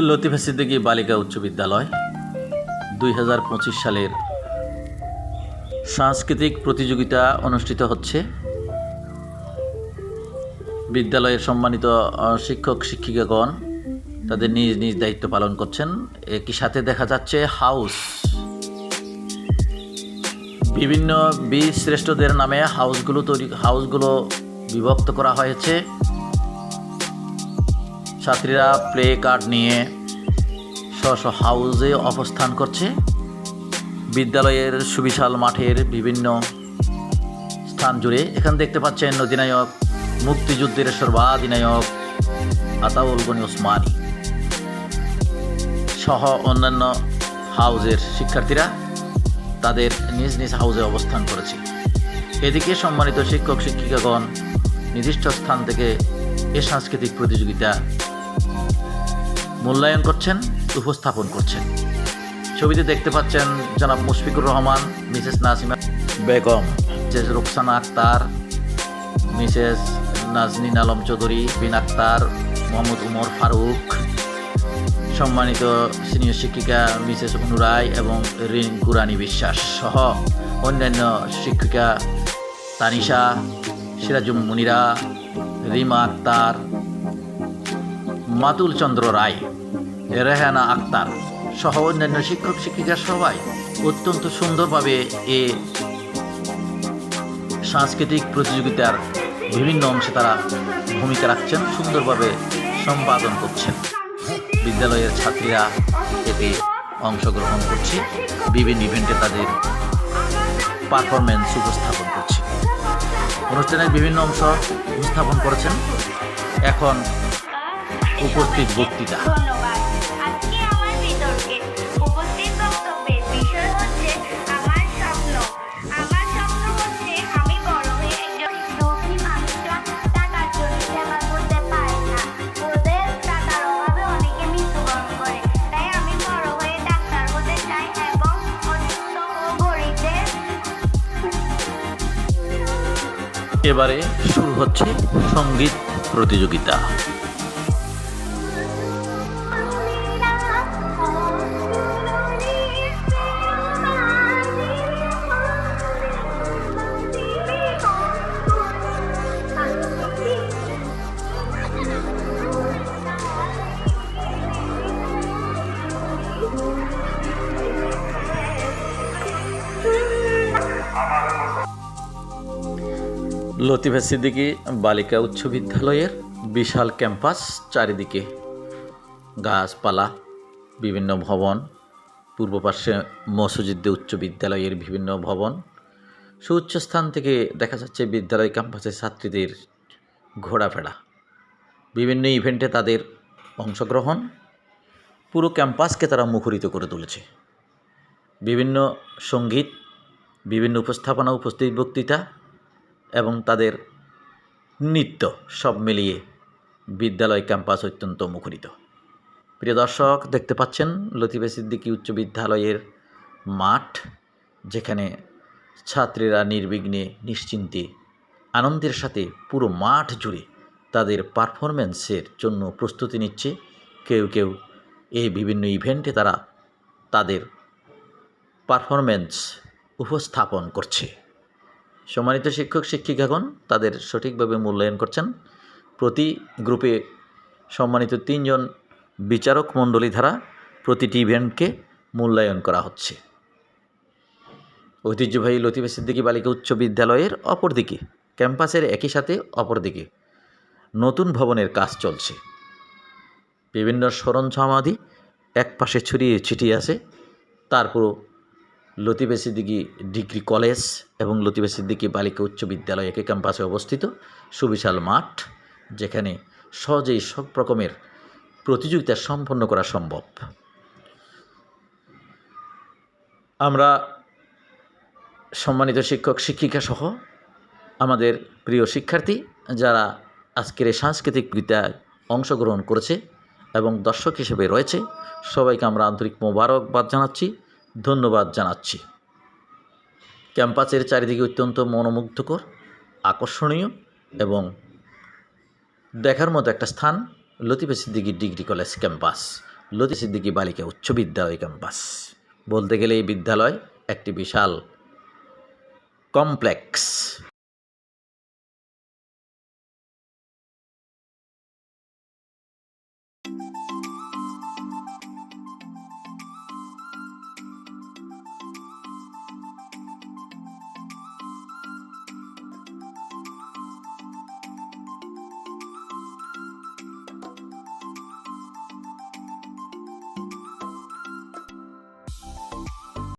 লতিফা সিদ্দিকী বালিকা উচ্চ বিদ্যালয়, দুই হাজার পঁচিশ সালের সাংস্কৃতিক প্রতিযোগিতা অনুষ্ঠিত হচ্ছে। বিদ্যালয়ের সম্মানিত শিক্ষক, শিক্ষিকাগণ তাদের নিজ নিজ দায়িত্ব পালন করছেন। একই সাথে দেখা যাচ্ছে হাউস। বিভিন্ন বীর শ্রেষ্ঠদের নামে হাউসগুলো তৈরি, হাউসগুলো বিভক্ত করা হয়েছে। ছাত্রীরা প্লে কার্ড নিয়ে স্ব হাউসে অবস্থান করছে। বিদ্যালয়ের সুবিশাল মাঠের বিভিন্ন স্থান জুড়ে এখানে দেখতে পাচ্ছেন অধিনায়ক, মুক্তিযুদ্ধের সর্বাধিনায়ক আতাউল গনি ওসমানী সহ অন্যান্য হাউজের শিক্ষার্থীরা তাদের নিজ নিজ হাউজে অবস্থান করেছে। এদিকে সম্মানিত শিক্ষক, শিক্ষিকাগণ নির্দিষ্ট স্থান থেকে এ সাংস্কৃতিক প্রতিযোগিতা মূল্যায়ন করছেন, উপস্থাপন করছেন। ছবিতে দেখতে পাচ্ছেন জনাব Mushfiqur Rahman, Mrs Nasima Begum, Mrs Ruksana Akter, Mrs Naznin Alam Chowdhury, Bin Akter, Mohammad Umar Faruk, সম্মানিত সিনিয়র শিক্ষিকা মিসেস অনুরায় এবং রিঙ্কু রানী বিশ্বাস সহ অন্যান্য শিক্ষিকা তানিশা, সিরাজুম মুনিরা, রিমা আক্তার মাতুল চন্দ্র রায়, রেহানা আক্তার সহ অন্যান্য শিক্ষক, শিক্ষিকা সবাই অত্যন্ত সুন্দরভাবে এ সাংস্কৃতিক প্রতিযোগিতার বিভিন্ন অংশে তারা ভূমিকা রাখছেন, সুন্দরভাবে সম্পাদন করছেন। বিদ্যালয়ের ছাত্রীরা এতে অংশগ্রহণ করছে, বিভিন্ন ইভেন্টে তাদের পারফরমেন্স উপস্থাপন করছে। অনুষ্ঠানের বিভিন্ন অংশ উপস্থাপন করেছেন। এখন উপস্থিত বক্তৃতা। এবারে শুরু হচ্ছে সংগীত প্রতিযোগিতা। লতিফা সিদ্দিকী বালিকা উচ্চ বিদ্যালয়ের বিশাল ক্যাম্পাস চারিদিকে। গাছপালা, বিভিন্ন ভবন, পূর্ব পার্শ্বে মসজিদে উচ্চ বিদ্যালয়ের বিভিন্ন ভবন। সুউচ্চ স্থান থেকে দেখা যাচ্ছে বিদ্যালয় ক্যাম্পাসের ছাত্রীদের ঘোরাফেরা। বিভিন্ন ইভেন্টে তাদের অংশগ্রহণ। পুরো ক্যাম্পাসকে তারা মুখরিত করে তুলেছে। বিভিন্ন সংগীত, বিভিন্ন উপস্থাপনা, উপস্থিত বক্তৃতা এবং তাদের নৃত্য সব মিলিয়ে বিদ্যালয় ক্যাম্পাস অত্যন্ত মুখরিত। প্রিয় দর্শক, দেখতে পাচ্ছেন লতিফা সিদ্দিকী উচ্চ বিদ্যালয়ের মাঠ, যেখানে ছাত্রীরা নির্বিঘ্নে নিশ্চিন্তে আনন্দের সাথে পুরো মাঠ জুড়ে তাদের পারফরমেন্সের জন্য প্রস্তুতি নিচ্ছে। কেউ কেউ এই বিভিন্ন ইভেন্টে তারা তাদের পারফরমেন্স উপস্থাপন করছে। সম্মানিত শিক্ষক, শিক্ষিকাগণ, তাদের সঠিকভাবে মূল্যায়ন করছেন প্রতি গ্রুপে সম্মানিত তিনজন বিচারক মণ্ডলী দ্বারা প্রতিটি ইভেন্টকে মূল্যায়ন করা হচ্ছে। ঐতিহ্যবাহী লতিফা সিদ্দিকী বালিকা উচ্চ বিদ্যালয়ের অপরদিকে, ক্যাম্পাসের একই সাথে অপরদিকে নতুন ভবনের কাজ চলছে। বিভিন্ন সরঞ্জামাদি এক পাশে ছড়িয়ে ছিটিয়ে আছে, তারপরও লতিফা সিদ্দিকী ডিগ্রি কলেজ এবং লতিফা সিদ্দিকী বালিকা উচ্চ বিদ্যালয় একই ক্যাম্পাসে অবস্থিত। সুবিশাল মাঠ, যেখানে সহজেই সব রকমের প্রতিযোগিতা সম্পন্ন করা সম্ভব। আমরা সম্মানিত শিক্ষক, শিক্ষিকা সহ আমাদের প্রিয় শিক্ষার্থী, যারা আজকের এই সাংস্কৃতিক বিদ্যায় অংশগ্রহণ করেছে এবং দর্শক হিসেবে রয়েছে, সবাইকে আমরা আন্তরিক মোবারকবাদ জানাচ্ছি। ধন্যবাদ জানাচ্ছি। ক্যাম্পাসের চারিদিকে অত্যন্ত মনোমুগ্ধকর, আকর্ষণীয় এবং দেখার মতো একটা স্থান, Latifa Siddiqui degree college campus. Lati Siddiqui বালিকা উচ্চ বিদ্যালয় ক্যাম্পাস। বলতে গেলে এই বিদ্যালয় একটি বিশাল কমপ্লেক্স।